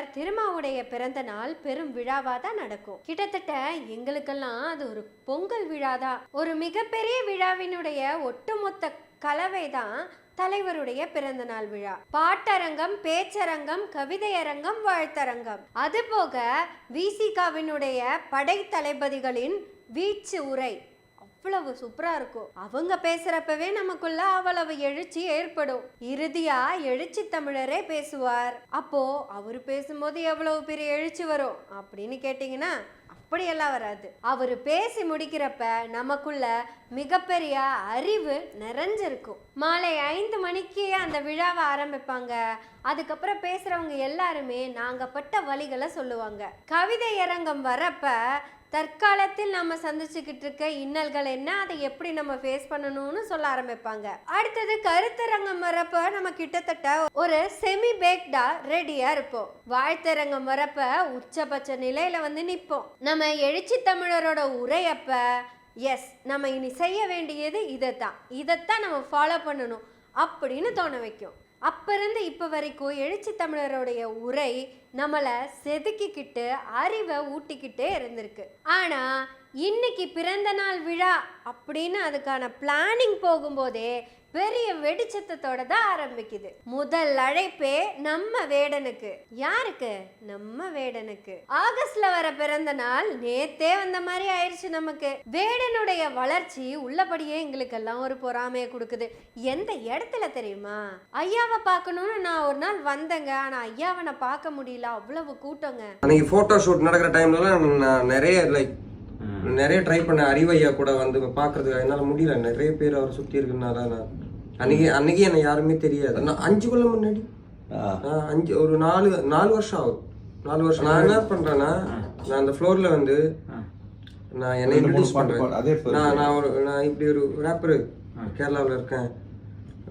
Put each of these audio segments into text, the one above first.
தலைவர் திருமாவுடைய பிறந்த நாள் பெரும் விழாவா தான் நடக்கும். கிட்டத்தட்ட எங்களுக்கெல்லாம் அது ஒரு பொங்கல் விழா தான் ஒரு மிகப்பெரிய விழாவினுடைய ஒட்டுமொத்த கலவை தான் தலைவருடைய பிறந்த நாள் விழா. பாட்டரங்கம் பேச்சரங்கம் கவிதையரங்கம் வாழ்த்தரங்கம். அதுபோக விசிகாவினுடைய படை தளபதிகளின் வீச்சு உரை. அவ்வளவு சூப்பரா இருக்கும். அவங்க பேசுறப்பவே நமக்குள்ள அவ்வளவு எழுச்சி ஏற்படும். இறுதியா எழுச்சி தமிழரே பேசுவார். அப்போ அவர் பேசும்போது எவ்வளவு பெரிய எழுச்சி வரும் அப்படின்னு கேட்டிங்கன்னா அப்படியெல்லாம் வராது. அவர் பேசி முடிக்கிறப்ப நமக்குள்ள மிகப்பெரிய அறிவு நிறைஞ்சிருக்கும். மாலை ஐந்து மணிக்கு அந்த விழாவை ஆரம்பிப்பாங்க. அதுக்கப்புறம் பேசுறவங்க எல்லாருமே நாங்க பட்ட வழிகளை சொல்லுவாங்க. கவிதை அரங்கம் வரப்ப தற்காலத்தில் நம்ம சந்திச்சுக்கிட்டு இருக்க இன்னல்கள் என்ன அதை எப்படி நம்ம ஃபேஸ் பண்ணணும்னு சொல்ல ஆரம்பிப்பாங்க. அடுத்தது கருத்தரங்கம் வரப்ப நம்ம கிட்டத்தட்ட ஒரு செமி பேக்டா ரெடியா இருப்போம். வாழ்த்தரங்கம் வரப்ப உச்சபட்ச நிலையில வந்து நிற்போம் நம்ம எழுச்சி தமிழரோட உரையப்ப எஸ் நம்ம இனி செய்ய வேண்டியது இதைத்தான். இதைத்தான் நம்ம ஃபாலோ பண்ணணும் அப்படின்னு தோண வைக்கும். அப்போ இருந்து இப்போ வரைக்கும் எழுச்சி தமிழருடைய உரை நம்மளை செதுக்கிக்கிட்டு அறிவை ஊட்டிக்கிட்டே இருந்திருக்கு. ஆனால் இன்னைக்கு பிறந்த நாள் விழா அப்படின்னு அதுக்கான பிளானிங் போகும்போதே பெரிய வெடிச்சத்தோட தான் ஆரம்பிக்குது. முதல் அழைப்பே நம்ம வேடனுக்கு. யாருக்கு? நம்ம வேடனுக்கு. ஆகஸ்ட்ல வர பிறந்த நாள் நேத்தே வந்த மாதிரி ஆயிடுச்சு நமக்கு. வேடனுடைய வளர்ச்சி உள்ளபடியே எங்களுக்கு எல்லாம் ஒரு பொறாமையை கொடுக்குது. எந்த இடத்துல தெரியுமா? ஐயாவை பார்க்கணும்னு நான் ஒரு நாள் வந்தேங்க. ஆனா ஐயாவை நான் பார்க்க முடியல. அவ்வளவு கூட்டங்க. அன்னைக்கு ஃபோட்டோ ஷூட் நடக்கிற டைம்ல நிறைய லைக் நிறைய ட்ரை பண்ண அறிவையா கூட வந்து பார்க்கறதுக்கு என்னால் முடியல. நிறைய பேர் அவர் சுற்றி இருக்குனால நான் அன்னைக்கு அன்னைக்கு என்னை யாருமே தெரியாது. நான் அஞ்சு கொள்ள முன்னாடி. அஞ்சு ஒரு நாலு நாலு வருஷம் ஆகும். நாலு வருஷம். நான் என்ன பண்றேன்னா நான் அந்த ஃப்ளோர்ல வந்து நான் என்னை இன்ட்ரடியூஸ் பேரு. நான் நான் ஒரு நான் இப்படி ஒரு ரேப்பரு கேரளாவில் இருக்கேன்.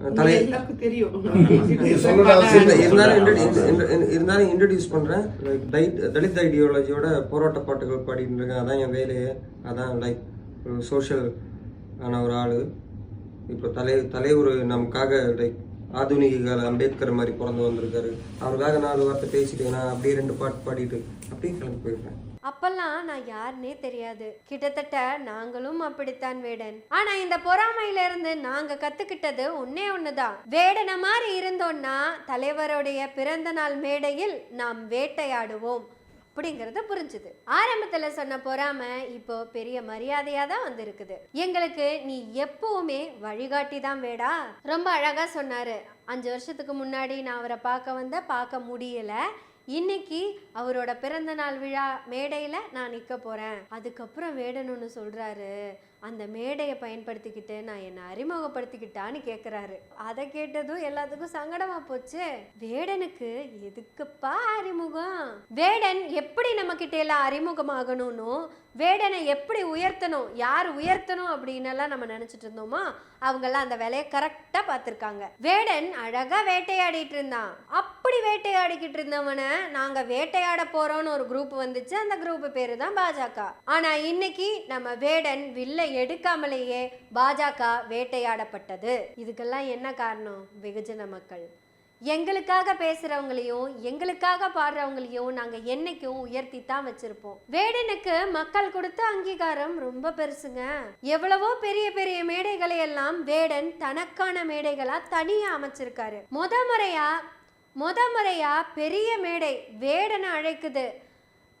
இருந்தாலும் இன்ட்ரடியூஸ் பண்றேன். லைக் தைட் தலித் ஐடியாலஜியோட போராட்ட பாட்டுகள் பாடிட்டு இருக்கேன் அதான் என் வேலையே. அதான் லைக் ஒரு சோஷியல் ஆன ஒரு ஆளு. இப்போ தலை தலைவர் நமக்காக லைக் ஆதுனிக கால அம்பேத்கர் மாதிரி பிறந்து வந்திருக்காரு. அவருக்காக நாலு வார்த்தை பேசிட்டு நான் அப்படியே ரெண்டு பாட்டு பாடிட்டு அப்படியே கிளம்பி போயிருக்கேன். அப்பெல்லாம் நான் யாருன்னே தெரியாது. கிட்டத்தட்ட நாங்களும் அப்படித்தான் வேடன். ஆனா இந்த பொறாமையில இருந்து நாங்க கத்துக்கிட்டது ஒன்னே ஒண்ணுதான். வேடனை மாதிரி இருந்தோம்னா தலைவருடைய பிறந்த நாள் மேடையில் நாம் வேட்டையாடுவோம். அப்படிங்கறது புரிஞ்சுது. ஆரம்பத்துல சொன்ன பொறாமை இப்போ பெரிய மரியாதையா தான் வந்திருக்குது. எங்களுக்கு நீ எப்பவுமே வழிகாட்டி தான் வேடா. ரொம்ப அழகா சொன்னாரு. அஞ்சு வருஷத்துக்கு முன்னாடி நான் அவரை பார்க்க வந்த பார்க்க முடியல. இன்னைக்கு அவரோட பிறந்த நாள் விழா மேடையில நான் நிற்க போறேன். அதுக்கப்புறம் வேடணும்னு சொல்றாரு. அந்த மேடையை பயன்படுத்திக்கிட்டு நான் என்னை அறிமுகப்படுத்திக்கிட்டான்னு கேட்குறாரு அதை கேட்டதும் எல்லாத்துக்கும் சங்கடமா போச்சு. வேடனுக்கு எதுக்குப்பா அறிமுகம்? வேடன் எப்படி நம்மக்கிட்ட எல்லாம் அறிமுகமாகணும்னு வேடனை எப்படி உயர்த்தணும் யார் உயர்த்தணும் அப்படின்னுலாம் நம்ம நினச்சிட்டு இருந்தோமோ? அவங்கெல்லாம் அந்த வேலையை கரெக்டாக பார்த்துருக்காங்க. வேடன் அழகாக வேட்டையாடிட்டு இருந்தான். அப்படி வேட்டையாடிக்கிட்டு இருந்தவனை? நாங்க வேட்டையாட போறோம்னு ஒரு குரூப் வந்துச்சு. அந்த குரூப் பேரு தான் பாஜக. ஆனா இன்னைக்கு நம்ம வேடன் வில்ல எடுக்காமலேயே பாஜக வேட்டையாடப்பட்டது. இதுக்கெல்லாம் என்ன காரணம்? வெகுஜன மக்கள். எங்களுக்காக பேசுறவங்களையும் எங்களுக்காக பாடுறவங்களையும் நாங்க என்னைக்கும் உயர்த்தி தான் வச்சிருப்போம். வேடனுக்கு மக்கள் கொடுத்த அங்கீகாரம் ரொம்ப பெருசுங்க. எவ்வளவோ பெரிய பெரிய மேடைகளை எல்லாம் வேடன் தனக்கான மேடைகளா தனியா அமைச்சிருக்காரு. முத முறையா முத முறையா பெரிய மேடை வேடனை அழைக்குது.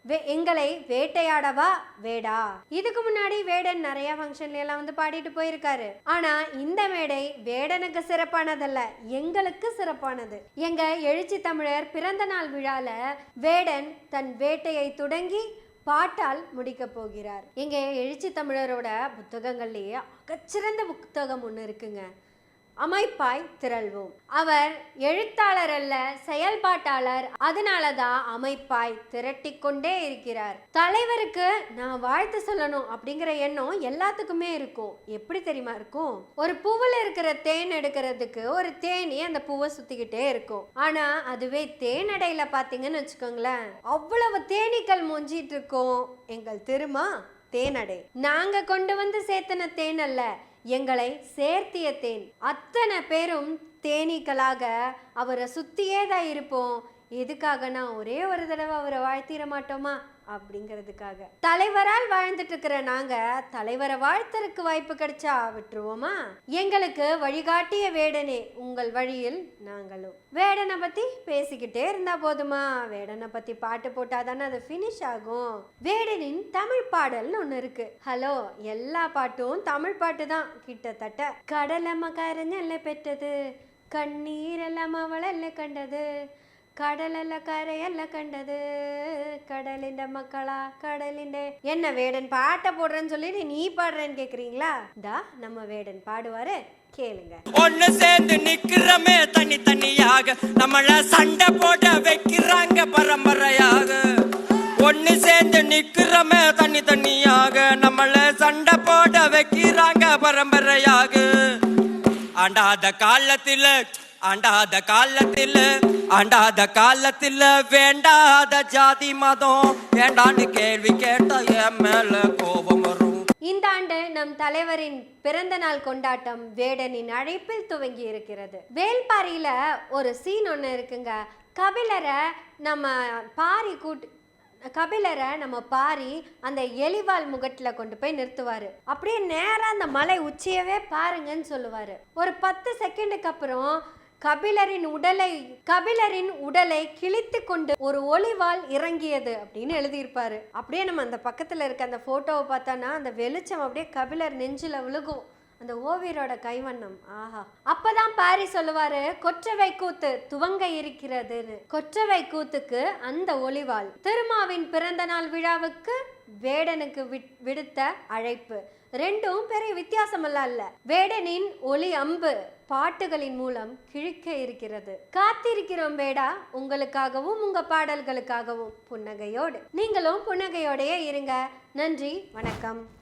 வே- எங்களை வேட்டையாடவா? வேடா. இதுக்கு முன்னாடி வேடன் நிறைய ஃபங்க்ஷன்ல எல்லாம் வந்து பாடிட்டு போயிருக்காரு. ஆனா இந்த மேடை வேடனுக்கு சிறப்பானதல்ல எங்களுக்கு சிறப்பானது. எங்க எழுச்சி தமிழர் பிறந்த நாள் விழால வேடன் தன் வேட்டையை தொடங்கி பாட்டால் முடிக்க போகிறார். எங்க எழுச்சி தமிழரோட புத்தகங்கள்லேயே அகச்சிறந்த புத்தகம் ஒன்று இருக்குங்க. அமைப்பாய் திரள்வோம். அவர் எழுத்தாளர் அல்ல செயல்பாட்டாளர். அதனால தான் அமைப்பாய் திரட்டி கொண்டே இருக்கிறார். தலைவருக்கு நான் வாழ்த்து சொல்லணும் அப்படிங்கிற எண்ணம் எல்லாத்துக்குமே இருக்கும். எப்படி தெரியுமா இருக்கும்? ஒரு பூவில் இருக்கிற தேன் எடுக்கிறதுக்கு ஒரு தேனி அந்த பூவை சுத்திக்கிட்டே இருக்கும். ஆனா அதுவே தேனடையில பாத்தீங்கன்னு வச்சுக்கோங்களேன். அவ்வளவு தேனீக்கள் மொஞ்சிட்டு இருக்கும். எங்கள் திருமா தேனடை நாங்க கொண்டு வந்து சேர்த்தன தேன் அல்ல. எங்களை சேர்த்திய தேன் அத்தனை பேரும் தேனீக்களாக அவரை சுத்தியே தான் இருப்போம். எதுக்காக நான் ஒரே ஒரு தடவை அவரை வாழ்த்திட மாட்டோமா? அப்படிங்கிறதுக்காக. தலைவரால் வாழ்ந்துட்டு இருக்கிற நாங்க தலைவரை வாழ்த்தருக்கு வாய்ப்பு கிடைச்சா விட்டுருவோமா? எங்களுக்கு வழிகாட்டிய வேடனே உங்கள் வழியில் நாங்களும். வேடனை பத்தி பேசிக்கிட்டே இருந்தா போதுமா? வேடனை பத்தி பாட்டு போட்டா தானே அது ஃபினிஷ் ஆகும். வேடனின் தமிழ் பாடல்னு ஒன்று இருக்கு. ஹலோ எல்லா பாட்டும் தமிழ் பாட்டு தான் கிட்டத்தட்ட. கடலம்ம கரஞ்சல்ல பெற்றது கண்ணீரெல்லாம் அவளல்ல கண்டது. കടലല്ല കരയല്ല கண்டது. கடலின் மக்களா கடலின் என்ன வேடன் பாட்ட போடுறேன்னு சொல்லி நீ பாடுறேன்னு கேக்குறீங்களா? தா நம்ம வேடன் பாடுவாரு கேளுங்க. ஒண்ணு சேர்ந்து நிக்கிறமே தனி தனியாக. நம்மள சண்டை போட வைக்கிறாங்க பரம்பரையாக. ஒண்ணு சேர்ந்து நிக்கிறமே தனி தனியாக. நம்மள சண்டை போட வைக்கிறாங்க பரம்பரையாக. ஆண்டாத காலத்துல ஆண்டாத காலத்தில் ஆண்டாத காலத்தில் வேண்டாத ஜாதி மதம். வேண்டான்னு கேள்வி கேட்டா என் மேல கோபம் வரும். இந்த ஆண்டு நம் தலைவரின் பிறந்த நாள் கொண்டாட்டம் வேடனின் அழைப்பில் துவங்கி இருக்கிறது. வேல்பாரியில ஒரு சீன் ஒன்று இருக்குங்க. கபிலரை நம்ம பாரி கூட்டு கபிலரை நம்ம பாரி அந்த எலிவால் முகட்டில் கொண்டு போய் நிறுத்துவார். அப்படியே நேராக அந்த மலை உச்சியவே பாருங்கன்னு சொல்லுவார். ஒரு பத்து செகண்டுக்கு அப்புறம் கபிலரின் உடலை கபிலரின் உடலை கிழித்து கொண்டு ஒரு ஒளிவால் இறங்கியது அப்படின்னு எழுதியிருப்பாரு. அப்படியே நம்ம அந்த பக்கத்தில் இருக்க அந்த ஃபோட்டோவை பார்த்தோன்னா அந்த வெளிச்சம் அப்படியே கபிலர் நெஞ்சில் விழுகும். அந்த ஓவியரோட கைவண்ணம். ஆஹா. அப்பதான் பாரி சொல்லுவாரு கொற்றவை கூத்து துவங்க இருக்கிறதுன்னு. கொற்றவை கூத்துக்கு அந்த ஒளிவாள் திருமாவின் பிறந்த நாள் விழாவுக்கு வேடனுக்கு விட்- விடுத்த அழைப்பு. ரெண்டும் பெரிய வித்தியாசமெல்லாம் இல்ல. வேடனின் ஒளி அம்பு பாட்டுகளின் மூலம் கிழிக்க இருக்கிறது. காத்திருக்கிறோம் வேடா உங்களுக்காகவும் உங்க பாடல்களுக்காகவும். புன்னகையோடு. நீங்களும் புன்னகையோடையே இருங்க. நன்றி வணக்கம்.